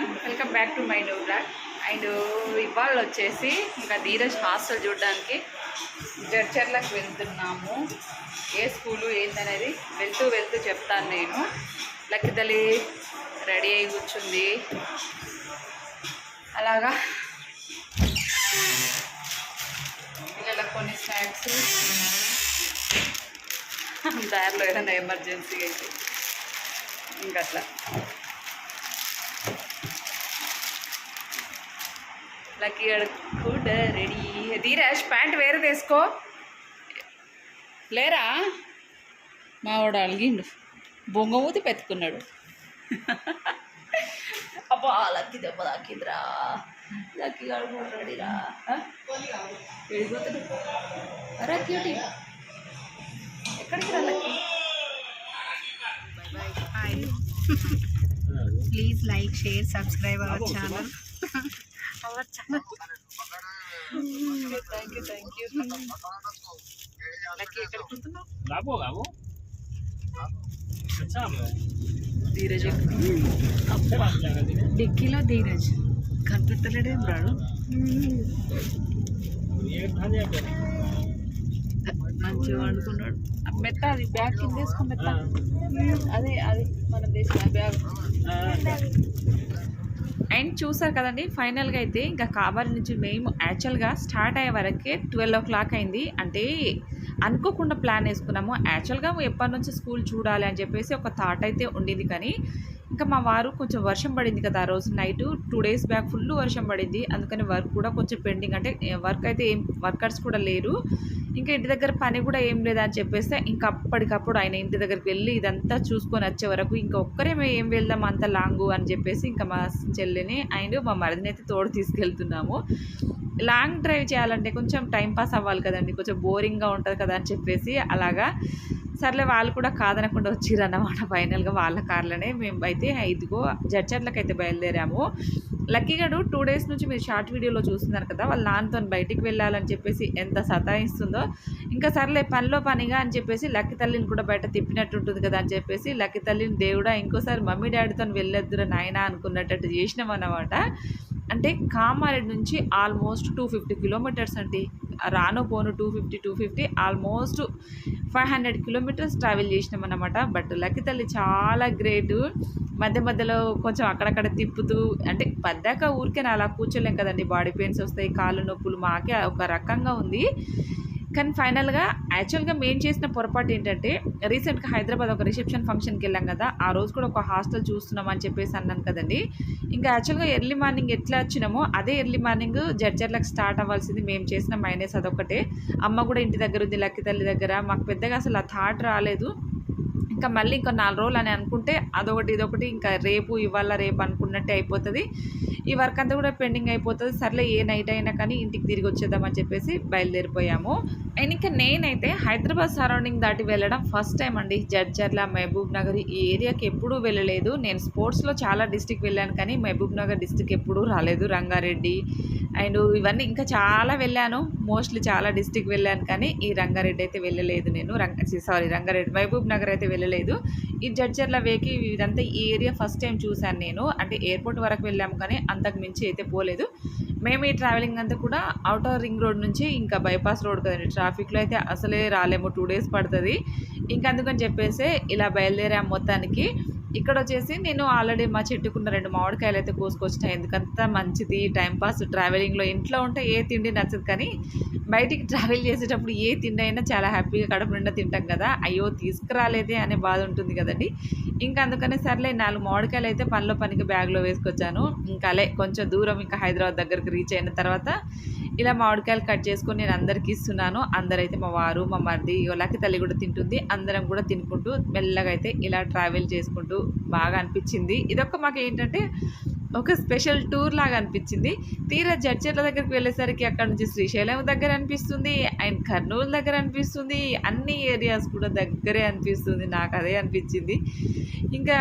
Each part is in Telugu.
Everyone welcome back to my new blog and ఇవాళ వచ్చేసి ఇంకా ధీరజ్ హాస్టల్ చూడడానికి జడ్చర్లకు వెళ్తున్నాము. ఏ స్కూలు ఏందనేది వెళ్తూ వెళ్తూ చెప్తాను నేను. లక్కితల్లి రెడీ అయి కూర్చుంది. అలాగా. పిల్లలకు కొన్ని స్నాక్స్. దారిలో ఏదైనా ఎమర్జెన్సీ అయితే. ఇంకట్లా లక్కీ కూడా రెడీ. ధీరాజ్ ప్యాంట్ వేరే తీసుకో. లేరా? మావాడు అలిగిండు. బొంగమూతి పెట్టుకున్నాడు అబ్బా లక్కీ దెబ్బ తాకిందిరా. లక్కీ గారు కూడా రెడీరా. వెళ్ళిపోతాడు. క్యూటీ ఎక్కడికి రా Lucky? Please like share subscribe our channel thank you thank you Lucky ఎక్కడ? ధీరజ్ డిక్కీలో ధీరజ్. కనిపెట్టలేడేం రాడు. మంచిగా వండుకున్నాడు. మెత్త అది బ్యాగ్ కింద వేసుకో మెత్త. అదే అది మనం దేశం బ్యాగ్. అండ్ చూసారు కదండి ఫైనల్గా అయితే ఇంకా కావాలి నుంచి మేము యాక్చువల్గా స్టార్ట్ అయ్యే వరకే ట్వెల్వ్ ఓ క్లాక్ అయింది. అంటే అనుకోకుండా ప్లాన్ వేసుకున్నాము. యాక్చువల్గా ఎప్పటి నుంచి స్కూల్ చూడాలి అని చెప్పేసి ఒక థాట్ అయితే ఉండింది కానీ ఇంకా మా వారు కొంచెం వర్షం పడింది కదా ఆ రోజు night. Two days back full వర్షం పడింది. అందుకని వర్క్ కూడా కొంచెం పెండింగ్. అంటే వర్క్ అయితే ఏం వర్కర్స్ కూడా లేరు. ఇంకా ఇంటి దగ్గర పని కూడా ఏం లేదని చెప్పేస్తే ఇంకా అప్పటికప్పుడు ఆయన ఇంటి దగ్గరికి వెళ్ళి ఇదంతా చూసుకొని వచ్చే వరకు ఇంకా ఒక్కరేమే ఏం వెళ్దాం అంత లాంగు అని చెప్పేసి ఇంకా మా చెల్లిని అండ్ మా మరిదిని అయితే తోడు తీసుకెళ్తున్నాము. లాంగ్ డ్రైవ్ చేయాలంటే కొంచెం టైం పాస్ అవ్వాలి కదండి కొంచెం బోరింగ్గా ఉంటుంది కదా అని చెప్పేసి అలాగా సర్లే వాళ్ళు కూడా కాదనకుండా వచ్చిర్రు అన్నమాట. ఫైనల్గా వాళ్ళ కార్లోనే మేము అయితే ఇదిగో జడ్చర్లకు అయితే బయలుదేరాము. లక్కీగాడు టూ డేస్ నుంచి మీరు షార్ట్ వీడియోలో చూస్తున్నారు కదా వాళ్ళ నాన్నతో బయటికి వెళ్ళాలని చెప్పేసి ఎంత సతాయిస్తుందో ఇంకా సర్లే పనిలో పనిగా అని చెప్పేసి లక్కీ తల్లిని కూడా బయట తిప్పినట్టు ఉంటుంది కదా అని చెప్పేసి లక్కీ తల్లిని దేవుడా ఇంకోసారి మమ్మీ డాడీతో వెళ్ళొద్దురా నాయనా అనుకున్నట్టు చేసినాం అన్నమాట. అంటే కామారెడ్డి నుంచి ఆల్మోస్ట్ టూ ఫిఫ్టీ కిలోమీటర్స్ అండి. రాను పోను two fifty two fifty almost five hundred kilometres travel చేసినాం అనమాట బట్ లక్కి తల్లి చాలా గ్రేట్ మధ్య మధ్యలో కొంచెం అక్కడక్కడ తిప్పుతూ అంటే పద్దాక ఊరికే అలా కూర్చోలేం కదండి. బాడీ పెయిన్స్ వస్తాయి కాళ్ళు నొప్పులు మాకే ఒక రకంగా ఉంది. కానీ ఫైనల్గా యాక్చువల్గా మేము చేసిన పొరపాటు ఏంటంటే రీసెంట్గా హైదరాబాద్ ఒక రిసెప్షన్ ఫంక్షన్కి వెళ్ళాం కదా ఆ రోజు కూడా ఒక హాస్టల్ చూస్తున్నాం అని చెప్పేసి అన్నాను కదండి. ఇంకా యాక్చువల్గా ఎర్లీ మార్నింగ్ ఎట్లా వచ్చినామో అదే ఎర్లీ మార్నింగ్ జడ్జర్లకు స్టార్ట్ అవ్వాల్సింది మేము చేసిన మైనస్ అదొకటే అమ్మ కూడా ఇంటి దగ్గర ఉంది లక్కి తల్లి దగ్గర. మాకు పెద్దగా అసలు ఆ థాట్ రాలేదు. ఇంకా మళ్ళీ ఇంకా నాలుగు రోజులు అని అనుకుంటే అదొకటి ఇదొకటి ఇంకా రేపు ఇవాళ రేపు అనుకున్నట్టే అయిపోతుంది. ఈ వర్క్ అంతా కూడా పెండింగ్ అయిపోతుంది. సర్లే ఏ నైట్ అయినా కానీ ఇంటికి తిరిగి వచ్చేద్దామని చెప్పేసి బయలుదేరిపోయాము. అండ్ ఇంకా నేనైతే హైదరాబాద్ సరౌండింగ్ దాటి వెళ్ళడం ఫస్ట్ టైం అండి. జడ్చర్ల మహబూబ్ నగర్ ఈ ఏరియాకి ఎప్పుడూ వెళ్ళలేదు. నేను స్పోర్ట్స్లో చాలా డిస్టిక్ వెళ్ళాను కానీ మహబూబ్ నగర్ డిస్టిక్ ఎప్పుడూ రాలేదు. రంగారెడ్డి అండ్ ఇవన్నీ ఇంకా చాలా వెళ్ళాను. మోస్ట్లీ చాలా డిస్టిక్ వెళ్ళాను కానీ ఈ రంగారెడ్డి అయితే వెళ్ళలేదు నేను. రంగ సారీ రంగారెడ్డి మహబూబ్ నగర్ అయితే వెళ్ళలేదు. ఈ జడ్చర్ల వేకి ఇదంతా ఈ ఏరియా ఫస్ట్ టైం చూశాను నేను. అంటే ఎయిర్పోర్ట్ వరకు వెళ్ళాము కానీ అంతకు మించి అయితే పోలేదు. మేము ఈ ట్రావెలింగ్ అంతా కూడా అవుటర్ రింగ్ రోడ్ నుంచి ఇంకా బైపాస్ రోడ్ కదండి. ట్రాఫిక్లో అయితే అసలే రాలేము. టూ డేస్ పడుతుంది. ఇంకా అందుకని చెప్పేసి ఇలా బయలుదేరాము మొత్తానికి. ఇక్కడ వచ్చేసి నేను ఆల్రెడీ మా చెట్టుకున్న రెండు మామిడికాయలు అయితే కోసుకొచ్చిన. ఎందుకంత మంచిది టైంపాస్ ట్రావెలింగ్లో ఇంట్లో ఉంటే ఏ తిండి నచ్చదు కానీ బయటికి ట్రావెల్ చేసేటప్పుడు ఏ తిండి అయినా చాలా హ్యాపీగా కడుపు నిండా తింటాం కదా. అయ్యో తీసుకురాలేదే అనే బాధ ఉంటుంది కదండి. ఇంకా అందుకనే సర్లే నాలుగు మామిడికాయలు అయితే పనిలో పనికి బ్యాగ్లో వేసుకొచ్చాను. ఇంకా అలే కొంచెం దూరం ఇంకా హైదరాబాద్ దగ్గరికి రీచ్ అయిన తర్వాత ఇలా మామిడికాయలు కట్ చేసుకొని నేను అందరికి ఇస్తున్నాను. అందరైతే మా వారు మా మరిది లక్కి తల్లి కూడా తింటుంది. అందరం కూడా తినుకుంటూ మెల్లగా అయితే ఇలా ట్రావెల్ చేసుకుంటూ బాగా అనిపించింది. ఇదొక మాకు ఏంటంటే ఒక స్పెషల్ టూర్ లాగా అనిపించింది. తీరా జడ్చర్ల దగ్గరికి వెళ్ళేసరికి అక్కడ నుంచి శ్రీశైలం దగ్గర అనిపిస్తుంది అండ్ కర్నూలు దగ్గర అనిపిస్తుంది అన్ని ఏరియాస్ కూడా దగ్గరే అనిపిస్తుంది నాకు అదే అనిపించింది. ఇంకా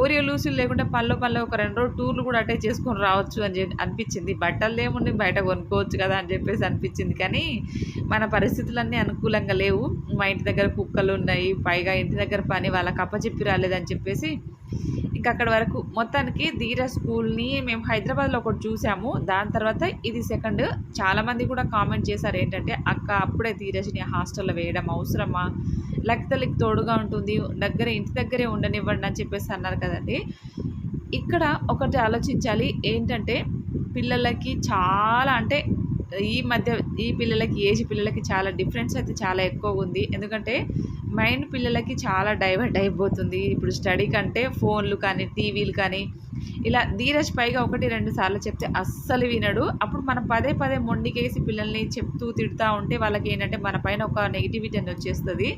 ఓరియో లూసులు లేకుండా పళ్ళు పళ్ళు ఒక రెండు రోజులు టూర్లు కూడా అటే చేసుకొని రావచ్చు అని చెప్పి అనిపించింది. బట్టలు ఏముండి బయట కొనుక్కోవచ్చు కదా అని చెప్పేసి అనిపించింది. కానీ మన పరిస్థితులన్నీ అనుకూలంగా లేవు. మా ఇంటి దగ్గర కుక్కలు ఉన్నాయి పైగా ఇంటి దగ్గర పని వాళ్ళకి అప్పచెప్పి రాలేదని చెప్పేసి ఇంకా అక్కడ వరకు మొత్తానికి ధీర స్కూల్ని మేము హైదరాబాద్లో ఒకటి చూసాము. దాని తర్వాత ఇది సెకండ్. చాలామంది కూడా కామెంట్ చేశారు ఏంటంటే అక్క అప్పుడే ధీరజ్ని హాస్టల్లో వేయడం అవసరమా? లక్తలకి తోడుగా ఉంటుంది. దగ్గర ఇంటి దగ్గరే ఉండనివ్వండి అని చెప్పేసి అన్నారు కదండి. ఇక్కడ ఒకటి ఆలోచించాలి. ఏంటంటే పిల్లలకి చాలా అంటే ఈ మధ్య ఈ పిల్లలకి ఏజ్ పిల్లలకి చాలా డిఫరెన్స్ అయితే చాలా ఎక్కువగా ఉంది. ఎందుకంటే మైండ్ పిల్లలకి చాలా డైవర్ట్ అయిపోతుంది. ఇప్పుడు స్టడీ కంటే ఫోన్లు కానీ టీవీలు కానీ ఇలా ధీరజ్ పైగా ఒకటి రెండు సార్లు చెప్తే అస్సలు వినడు. అప్పుడు మనం పదే పదే మొండికేసి పిల్లల్ని చెప్తూ తిడుతూ ఉంటే వాళ్ళకి ఏంటంటే మన పైన ఒక నెగిటివిటీ అని వచ్చేస్తుంది.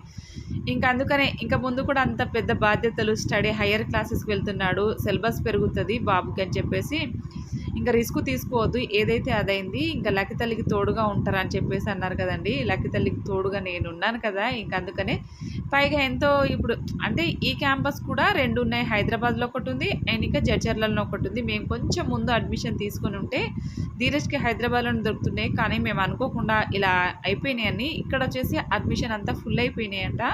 ఇంకా అందుకనే ఇంకా ముందు కూడా అంత పెద్ద బాధ్యతలు స్టడీ హయ్యర్ క్లాసెస్కి వెళ్తున్నాడు. సిలబస్ పెరుగుతుంది బాబుకి అని చెప్పేసి ఇంకా రిస్క్ తీసుకోవద్దు. ఏదైతే అదైంది ఇంకా లక్కి తల్లికి తోడుగా ఉంటారని చెప్పేసి అన్నారు కదండి. లక్కి తల్లికి తోడుగా నేను ఉన్నాను కదా. ఇంకా అందుకనే పైగా ఎంతో ఇప్పుడు అంటే ఈ క్యాంపస్ కూడా రెండు ఉన్నాయి. హైదరాబాద్లో ఒకటి ఉంది అండ్ ఇంకా జడ్చర్లలో ఒకటి ఉంది. మేము కొంచెం ముందు అడ్మిషన్ తీసుకొని ఉంటే ధీరజ్కి హైదరాబాద్లోనే దొరుకుతున్నాయి. కానీ మేము అనుకోకుండా ఇలా అయిపోయినాయని ఇక్కడ వచ్చేసి అడ్మిషన్ అంతా ఫుల్ అయిపోయినాయంట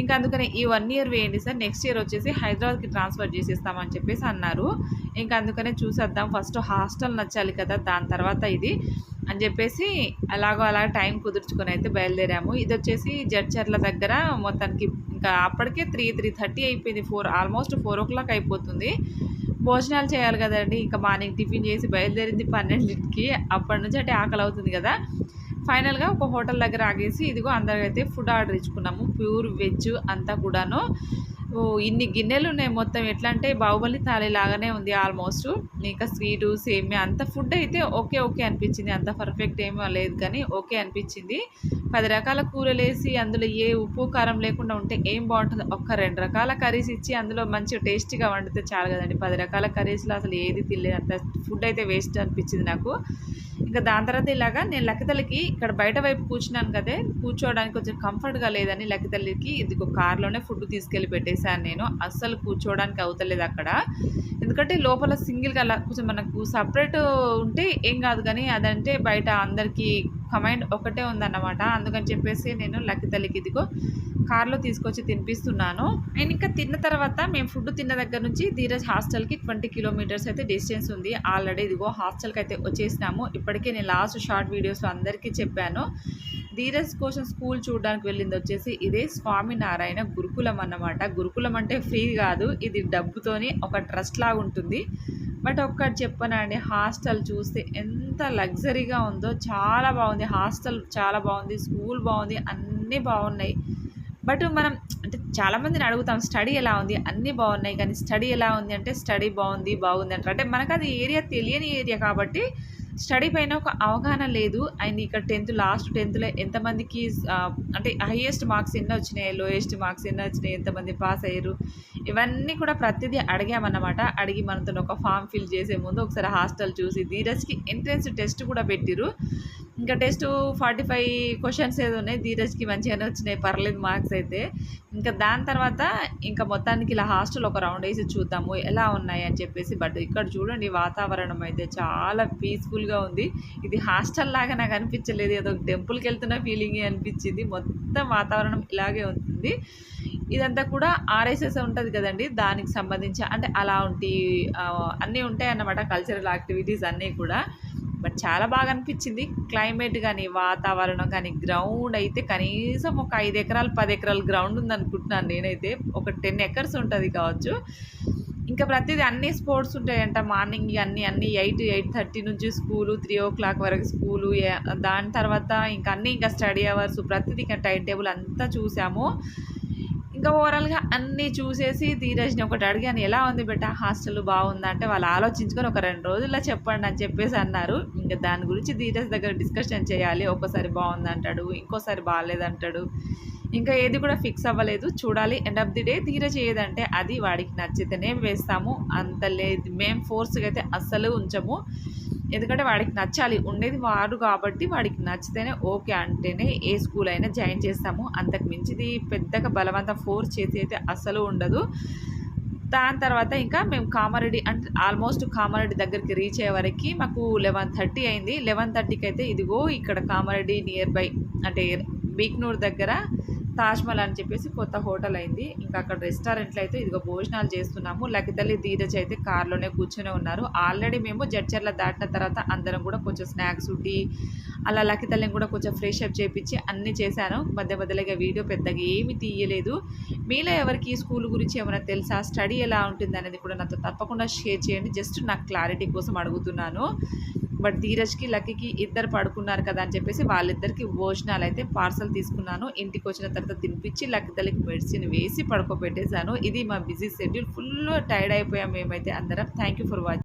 ఇంకా అందుకని ఈ వన్ ఇయర్ వేయండి సార్. నెక్స్ట్ ఇయర్ వచ్చేసి హైదరాబాద్కి ట్రాన్స్ఫర్ చేసేస్తామని చెప్పేసి అన్నారు. ఇంకా అందుకనే చూసేద్దాం. ఫస్ట్ హాస్టల్ నచ్చాలి కదా దాని తర్వాత ఇది. అని చెప్పేసి అలాగో అలా టైం కుదుర్చుకొని అయితే బయలుదేరాము. ఇది వచ్చేసి జడ్చర్ల దగ్గర మొత్తానికి ఇంకా అప్పటికే త్రీ త్రీ థర్టీ అయిపోయింది. Four almost four o'clock అయిపోతుంది. భోజనాలు చేయాలి కదండి. ఇంకా మార్నింగ్ టిఫిన్ చేసి బయలుదేరింది పన్నెండింటికి. అప్పటి నుంచి అంటే ఆకలి అవుతుంది కదా. ఫైనల్గా ఒక హోటల్ దగ్గర ఆగేసి ఇదిగో అందరికైతే ఫుడ్ ఆర్డర్ ఇచ్చుకున్నాము. ప్యూర్ వెజ్ అంతా కూడాను. ఓ ఇన్ని గిన్నెలు ఉన్నాయి మొత్తం. ఎట్లా అంటే బాహుబలి థాలీ లాగానే ఉంది ఆల్మోస్ట్. ఇంకా స్వీటు సేమియా అంత ఫుడ్ అయితే ఓకే ఓకే అనిపించింది. అంత పర్ఫెక్ట్ ఏమీ లేదు కానీ ఓకే అనిపించింది. పది రకాల కూరలు వేసి అందులో ఏ ఉప్పు కారం లేకుండా ఉంటే ఏం బాగుంటుంది? ఒక్క రెండు రకాల కర్రీస్ ఇచ్చి అందులో మంచి టేస్టీగా వండితే చాలు కదండి. పది రకాల కర్రీస్లో అసలు ఏది తినలేదు అంత ఫుడ్ అయితే వేస్ట్ అనిపించింది నాకు. ఇంకా దాని తర్వాత ఇలాగా నేను లక్కతల్లికి ఇక్కడ బయట వైపు కూర్చున్నాను కదే కూర్చోవడానికి కొంచెం కంఫర్ట్గా లేదని లక్కతల్లికి ఇదిగో కార్లోనే ఫుడ్ తీసుకెళ్ళి పెట్టేశాను నేను. అస్సలు కూర్చోవడానికి అవుతలేదు అక్కడ. ఎందుకంటే లోపల సింగిల్గా అలా కొంచెం మనకు సపరేట్ ఉంటే ఏం కాదు కానీ అదంటే బయట అందరికీ కమైండ్ ఒకటే ఉందన్నమాట. అందుకని చెప్పేసి నేను లక్కి తల్లికి ఇదిగో కార్లో తీసుకొచ్చి తినిపిస్తున్నాను. అండ్ ఇంకా తిన్న తర్వాత మేము ఫుడ్ తిన్న దగ్గర నుంచి ధీరజ్ హాస్టల్కి ట్వంటీ కిలోమీటర్స్ అయితే డిస్టెన్స్ ఉంది. ఆల్రెడీ ఇదిగో హాస్టల్కి అయితే వచ్చేసినాము. ఇప్పటికే నేను లాస్ట్ షార్ట్ వీడియోస్లో అందరికీ చెప్పాను. ధీరజ్ కోసం స్కూల్ చూడడానికి వెళ్ళింది వచ్చేసి ఇదే స్వామినారాయణ గురుకులం అన్నమాట. గురుకులం అంటే ఫ్రీ కాదు. ఇది డబ్బుతోని ఒక ట్రస్ట్ లాగా ఉంటుంది. బట్ ఒక్కటి చెప్పనండి హాస్టల్ చూస్తే ఎంత లగ్జరీగా ఉందో చాలా బాగుంది. హాస్టల్ చాలా బాగుంది. స్కూల్ బాగుంది. అన్నీ బాగున్నాయి. బట్ మనం అంటే చాలామందిని అడుగుతాం స్టడీ ఎలా ఉంది? అన్నీ బాగున్నాయి. కానీ స్టడీ ఎలా ఉంది అంటే స్టడీ బాగుంది బాగుంది అంటారు. అంటే మనకు అది ఏరియా తెలియని ఏరియా కాబట్టి స్టడీ పైన ఒక అవగాహన లేదు. అండ్ ఇక్కడ టెన్త్ లాస్ట్ టెన్త్లో ఎంతమందికి అంటే హైయెస్ట్ మార్క్స్ ఎన్ని వచ్చినాయి లోయెస్ట్ మార్క్స్ ఎన్ని వచ్చినాయి ఎంతమంది పాస్ అయ్యారు ఇవన్నీ కూడా ప్రతిదీ అడిగామన్నమాట. అడిగి మనతో ఒక ఫామ్ ఫిల్ చేసే ముందు ఒకసారి హాస్టల్ చూసి ధీరజ్కి ఎంట్రన్స్ టెస్ట్ కూడా పెట్టిరు ఇంకా టెస్ట్ ఫార్టీ ఫైవ్ క్వశ్చన్స్ ఏదో ఉన్నాయి ధీరజ్కి మంచిగానే వచ్చినాయి పర్లేదు మార్క్స్ అయితే. ఇంకా దాని తర్వాత ఇంకా మొత్తానికి ఇలా హాస్టల్ ఒక రౌండ్ వేసి చూద్దాము ఎలా ఉన్నాయి అని చెప్పేసి. బట్ ఇక్కడ చూడండి వాతావరణం అయితే చాలా పీస్ఫుల్గా ఉంది. ఇది హాస్టల్ లాగా నాకు అనిపించలేదు ఏదో టెంపుల్కి వెళ్తున్న ఫీలింగ్ అనిపించింది. మొత్తం వాతావరణం ఇలాగే ఉంటుంది. ఇదంతా కూడా ఆర్ఎస్ఎస్ ఉంటుంది కదండి దానికి సంబంధించి. అంటే అలా ఉంటి అన్నీ ఉంటాయి అన్నమాట కల్చరల్ యాక్టివిటీస్ అన్నీ కూడా. బట్ చాలా బాగా అనిపించింది క్లైమేట్ కానీ వాతావరణం కానీ గ్రౌండ్ అయితే కనీసం ఒక ఐదు ఎకరాలు పది ఎకరాలు గ్రౌండ్ ఉంది అనుకుంటున్నాను నేనైతే. ఒక టెన్ ఎకర్స్ ఉంటుంది కావచ్చు. ఇంకా ప్రతిదీ అన్ని స్పోర్ట్స్ ఉంటాయంట. మార్నింగ్ అన్ని అన్ని ఎయిట్ ఎయిట్ థర్టీ నుంచి స్కూలు త్రీ ఓ క్లాక్ వరకు స్కూలు దాని తర్వాత ఇంకా అన్నీ ఇంకా స్టడీ అవర్స్ ప్రతిదీ ఇంకా టైం టేబుల్ అంతా చూసాము. ఇంకా ఓవరాల్గా అన్నీ చూసేసి ధీరజ్ని ఒకటి అడిగాను ఎలా ఉంది బెట్ట హాస్టల్ బాగుందా? అంటే వాళ్ళు ఆలోచించుకొని ఒక రెండు రోజుల్లో చెప్పండి అని చెప్పేసి అన్నారు. ఇంకా దాని గురించి ధీరజ్ దగ్గర డిస్కషన్ చేయాలి. ఒక్కోసారి బాగుందంటాడు ఇంకోసారి బాగాలేదంటాడు. ఇంకా ఏది కూడా ఫిక్స్ అవ్వలేదు. చూడాలి. End of the day Dheeraj ఏదంటే అది వాడికి నచ్చితేనే వేస్తాము. అంత లేదు. మేము ఫోర్స్గా అయితే అస్సలు ఉంచము. ఎందుకంటే వాడికి నచ్చాలి. ఉండేది వాడు కాబట్టి వాడికి నచ్చితేనే ఓకే అంటేనే ఏ స్కూల్ అయినా జాయిన్ చేస్తాము. అంతకు మించిది పెద్దగా బలవంతం ఫోర్స్ చేసి అయితే అస్సలు ఉండదు. దాని తర్వాత ఇంకా మేము కామారెడ్డి అంటే ఆల్మోస్ట్ కామారెడ్డి దగ్గరికి రీచ్ అయ్యే వరకు మాకు లెవెన్ థర్టీ అయింది. లెవెన్ థర్టీకి అయితే ఇదిగో ఇక్కడ కామారెడ్డి నియర్ బై అంటే బీక్నూర్ దగ్గర తాజ్మహల్ అని చెప్పేసి కొత్త హోటల్ అయింది. ఇంకా అక్కడ రెస్టారెంట్లో అయితే ఇదిగో భోజనాలు చేస్తున్నాము. లకితల్లి ధీరజ్ అయితే కార్లోనే కూర్చొని ఉన్నారు. ఆల్రెడీ మేము జడ్చర్ల దాటిన తర్వాత అందరం కూడా కొంచెం స్నాక్స్ టీ అలా లకితల్లిని కూడా కొంచెం ఫ్రెష్ అప్ చేయించి అన్నీ చేశాను. మధ్య మధ్యలో వీడియో పెద్దగా ఏమి తీయలేదు. మీలో ఎవరికి స్కూల్ గురించి ఏమైనా తెలుసా? స్టడీ ఎలా ఉంటుంది అనేది కూడా నాతో తప్పకుండా షేర్ చేయండి. జస్ట్ నాకు క్లారిటీ కోసం అడుగుతున్నాను. బట్ ధీరజ్కి లక్కీకి ఇద్దరు పడుకున్నారు కదా అని చెప్పేసి వాళ్ళిద్దరికి భోజనాలు అయితే పార్సల్ తీసుకున్నాను. ఇంటికి వచ్చిన తర్వాత తినిపించి లక్కీ తల్లికి మెడిసిన్ వేసి పడుకోబెట్టేశాను. ఇది మా బిజీ షెడ్యూల్ ఫుల్ టైర్డ్ అయిపోయాం మేమైతే అందరం. Thank you for watching